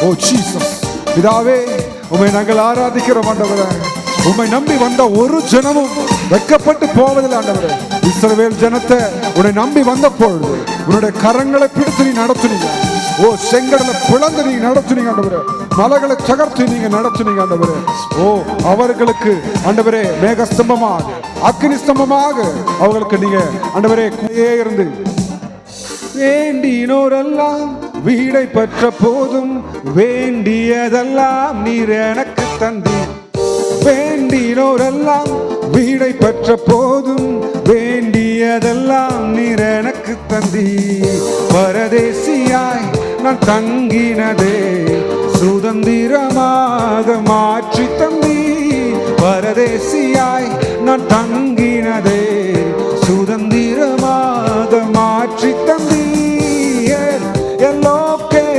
Oh, ஓ Jesus பிதாவே உம்மை நாங்கள் ஆராதிக்கிறோம் ஆண்டவரே. உம்மை நம்பி வந்த ஒரு ஜனமும் வெட்கப்பட்டு போவதில்லை ஆண்டவரே. இஸ்ரவேல் ஜனத்தை உன்னை நம்பி வந்த பொழுது உன்னுடைய கரங்களை பிடித்து நீ நடத்துனீங்க. ஓ செங்கடலை பிளந்து நீங்க நடத்துனீங்க ஆண்டவரே. மலைகளை தகர்த்து நீங்க நடத்துனீங்க ஆண்டவரே. ஓ அவர்களுக்கு ஆண்டவரே மேக ஸ்தம்பமாக அக்னி ஸ்தம்பமாக அவர்களுக்கு நீங்க ஆண்டவரே கூடயே இருந்து. வேண்டினோரெல்லாம் வீடை பெற்ற போதும் வேண்டியதெல்லாம் நீர் எனக்கு தந்தீர் வேண்டினோரெல்லாம் வீடை பெற்ற போதும் வேண்டியதெல்லாம் நீர் எனக்கு தந்தீர் பரதேசியாய் நான் தங்கினதே சுதந்திரமாக மாற்றி தந்தீர் பரதேசியாய் நான் தங்க